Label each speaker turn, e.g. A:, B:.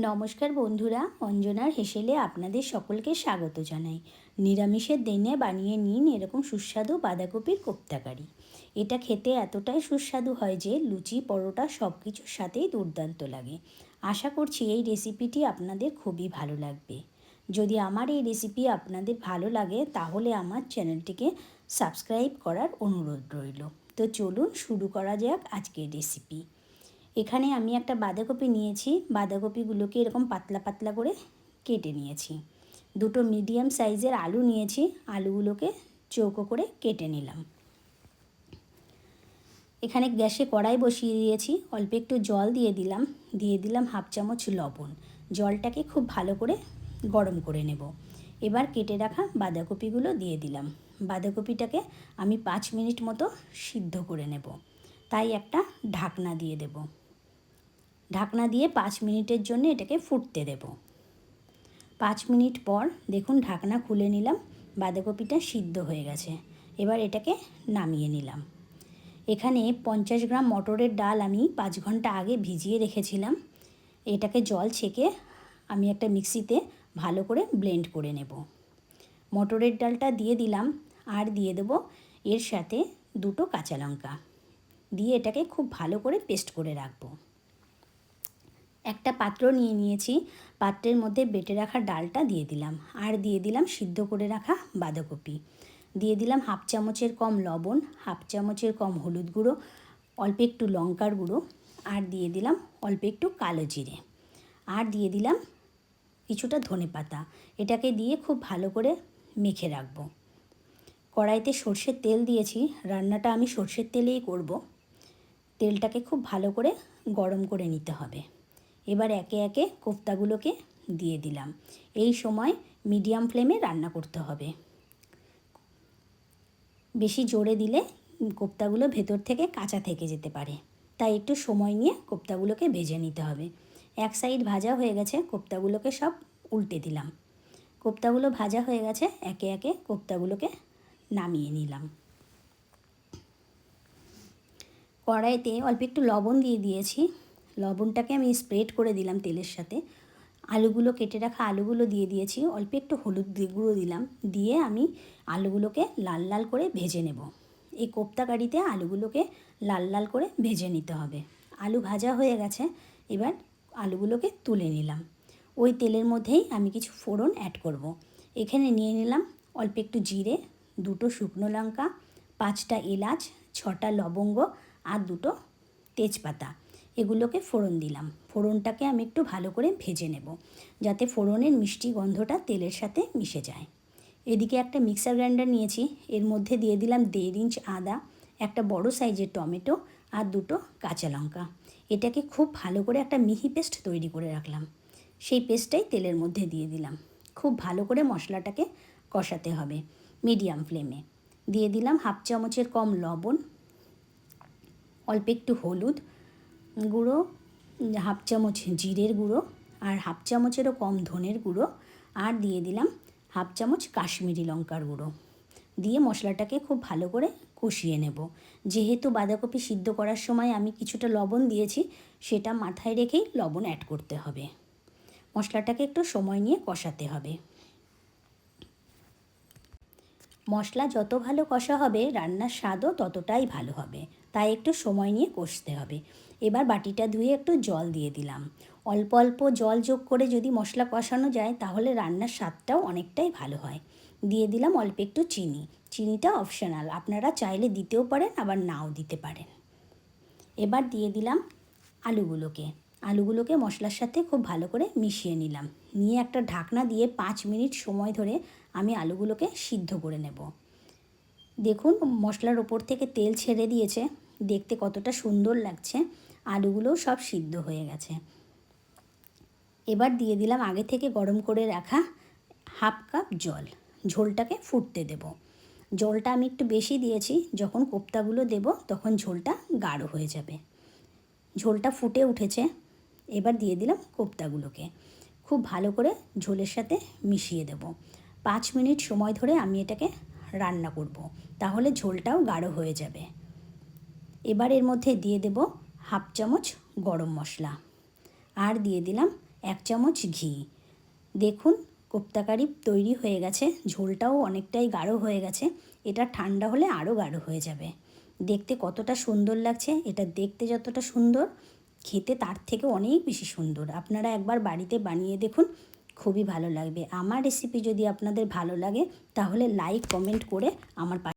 A: নমস্কার বন্ধুরা, অঞ্জনার হেসেলে আপনাদের সকলকে স্বাগত জানাই। নিরামিষের দিনে বানিয়ে নিন এরকম সুস্বাদু বাঁধাকপির কোপ্তাকারি। এটা খেতে এতটাই সুস্বাদু হয় যে লুচি, পরোটা সব কিছুর সাথেই দুর্দান্ত লাগে। আশা করছি এই রেসিপিটি আপনাদের খুবই ভালো লাগবে। যদি আমার এই রেসিপি আপনাদের ভালো লাগে, তাহলে আমার চ্যানেলটিকে সাবস্ক্রাইব করার অনুরোধ রইল। তো চলুন শুরু করা যাক আজকের রেসিপি। এখানে আমি একটা বাঁধাকপি নিয়েছি। বাঁধাকপিগুলোকে এরকম পাতলা পাতলা করে কেটে নিয়েছি। দুটো মিডিয়াম সাইজের আলু নিয়েছি। আলুগুলোকে চৌকো করে কেটে নিলাম। এখানে গ্যাসে কড়াই বসিয়ে দিয়েছি। অল্প একটু জল দিয়ে দিলাম। দিয়ে দিলাম হাফ চামচ লবণ। জলটাকে খুব ভালো করে গরম করে নেব। এবার কেটে রাখা বাঁধাকপিগুলো দিয়ে দিলাম। বাঁধাকপিটাকে আমি পাঁচ মিনিট মতো সিদ্ধ করে নেব। তাই একটা ঢাকনা দিয়ে দেব। ঢাকনা দিয়ে পাঁচ মিনিটের জন্য এটাকে ফুটতে দেব। পাঁচ মিনিট পর দেখুন ঢাকনা খুলে নিলাম, বাঁধাকপিটা সিদ্ধ হয়ে গেছে। এবার এটাকে নামিয়ে নিলাম। এখানে পঞ্চাশ গ্রাম মটরের ডাল আমি পাঁচ ঘণ্টা আগে ভিজিয়ে রেখেছিলাম। এটাকে জল ছেঁকে আমি একটা মিক্সিতে ভালো করে ব্লেন্ড করে নেব। মটরের ডালটা দিয়ে দিলাম, আর দিয়ে দেবো এর সাথে দুটো কাঁচা লঙ্কা। দিয়ে এটাকে খুব ভালো করে পেস্ট করে রাখব। একটা পাত্র নিয়ে নিয়েছি। পাত্রের মধ্যে বেটে রাখা ডালটা দিয়ে দিলাম। আর দিয়ে দিলাম সিদ্ধ করে রাখা বাঁধাকপি। দিয়ে দিলাম হাফ চামচের কম লবণ, হাফ চামচের কম হলুদ গুঁড়ো, অল্প একটু লঙ্কার গুঁড়ো আর দিয়ে দিলাম অল্প একটু কালো জিরে। আর দিয়ে দিলাম কিছুটা ধনে পাতা। এটাকে দিয়ে খুব ভালো করে মেখে রাখব। কড়াইতে সর্ষের তেল দিয়েছি। রান্নাটা আমি সর্ষের তেলেই করব। তেলটাকে খুব ভালো করে গরম করে নিতে হবে। এবার একে একে কোফতাগুলোকে দিয়ে দিলাম। এই সময় মিডিয়াম ফ্লেমে রান্না করতে হবে। বেশি জোরে দিলে কোপ্তাগুলো ভেতর থেকে কাঁচা থেকে যেতে পারে। তাই একটু সময় নিয়ে কোপ্তাগুলোকে ভেজে নিতে হবে। এক সাইড ভাজা হয়ে গেছে কোপ্তাগুলোকে সব উল্টে দিলাম। কোপ্তাগুলো ভাজা হয়ে গেছে, একে একে কোপ্তাগুলোকে নামিয়ে নিলাম। কড়াইতে অল্প একটু লবণ দিয়ে দিয়েছি। লবণটাকে আমি স্প্রেড করে দিলাম তেলের সাথে। আলুগুলো কেটে রাখা আলুগুলো দিয়ে দিয়েছি, অল্প একটু হলুদ গুঁড়ো দিলাম, দিয়ে আমি আলুগুলোকে লাল লাল করে ভেজে নেব। এই কোপ্তা কারিতে আলুগুলোকে লাল লাল করে ভেজে নিতে হবে। আলু ভাজা হয়ে গেছে, এবার আলুগুলোকে তুলে নিলাম। ওই তেলের মধ্যেই আমি কিছু ফোড়ন অ্যাড করব। এখানে নিয়ে নিলাম অল্প একটু জিরে, দুটো শুকনো লঙ্কা, পাঁচটা এলাচ, ছটা লবঙ্গ আর দুটো তেজপাতা। এগুলোকে ফোড়ন দিলাম। ফোড়নটাকে আমি একটু ভালো করে ভেজে নেব, যাতে ফোড়নের মিষ্টি গন্ধটা তেলের সাথে মিশে যায়। এদিকে একটা মিক্সার গ্রাইন্ডার নিয়েছি, এর মধ্যে দিয়ে দিলাম দেড় ইঞ্চ আদা, একটা বড় সাইজের টমেটো আর দুটো কাঁচা লঙ্কা। এটাকে খুব ভালো করে একটা মিহি পেস্ট তৈরি করে রাখলাম। সেই পেস্টটাই তেলের মধ্যে দিয়ে দিলাম। খুব ভালো করে মশলাটাকে কষাতে হবে মিডিয়াম ফ্লেমে। দিয়ে দিলাম হাফ চামচের কম লবণ, অল্প একটু হলুদ গুঁড়ো, হাফ চামচ জিরের গুঁড়ো আর হাফ চামচেরও কম ধনের গুঁড়ো আর দিয়ে দিলাম হাফ চামচ কাশ্মীরি লঙ্কার গুঁড়ো। দিয়ে মশলাটাকে খুব ভালো করে কষিয়ে নেব। যেহেতু বাঁধাকপি সিদ্ধ করার সময় আমি কিছুটা লবণ দিয়েছি, সেটা মাথায় রেখেই লবণ অ্যাড করতে হবে। মশলাটাকে একটু সময় নিয়ে কষাতে হবে। মশলা যত ভালো কষা হবে, রান্নার স্বাদও ততটাই ভালো হবে। তাই একটু সময় নিয়ে কষতে হবে। এবার বাটিটা ধুয়ে একটু জল দিয়ে দিলাম। অল্প অল্প জল যোগ করে যদি মশলা কষানো যায়, তাহলে রান্নার স্বাদটাও অনেকটাই ভালো হয়। দিয়ে দিলাম অল্প একটু চিনি। চিনিটা অপশনাল। আপনারা চাইলে দিতেও পারেন, আবার নাও দিতে পারেন। এবার দিয়ে দিলাম আলুগুলোকে। আলুগুলোকে মশলার সাথে খুব ভালো করে মিশিয়ে নিলাম। নিয়ে একটা ঢাকনা দিয়ে পাঁচ মিনিট সময় ধরে আমি আলুগুলোকে সিদ্ধ করে নেব। দেখুন, মশলার ওপর থেকে তেল ছেড়ে দিয়েছে। দেখতে কতটা সুন্দর লাগছে। আলুগুলোও সব সিদ্ধ হয়ে গেছে। এবার দিয়ে দিলাম আগে থেকে গরম করে রাখা হাফ কাপ জল। ঝোলটাকে ফুটতে দেব। জলটা আমি একটু বেশি দিয়েছি, যখন কোপ্তাগুলো দেব তখন ঝোলটা গাঢ় হয়ে যাবে। ঝোলটা ফুটে উঠেছে, এবার দিয়ে দিলাম কোপ্তাগুলোকে। খুব ভালো করে ঝোলের সাথে মিশিয়ে দেব। পাঁচ মিনিট সময় ধরে আমি এটাকে রান্না করব। তাহলে ঝোলটাও গাঢ় হয়ে যাবে। এবার এর মধ্যে দিয়ে দেব হাফ চামচ গরম মশলা। আর দিয়ে দিলাম এক চামচ ঘি। দেখুন, কোপ্তাকারি তৈরি হয়ে গেছে। ঝোলটাও অনেকটাই গাঢ় হয়ে গেছে। এটা ঠান্ডা হলে আরও গাঢ় হয়ে যাবে। দেখতে কতটা সুন্দর লাগছে। এটা দেখতে যতটা সুন্দর, খেতে তার থেকে অনেক বেশি সুন্দর। আপনারা একবার বাড়িতে বানিয়ে দেখুন, খুবই ভালো লাগবে। আমার রেসিপি যদি আপনাদের ভালো লাগে, তাহলে লাইক কমেন্ট করে আমার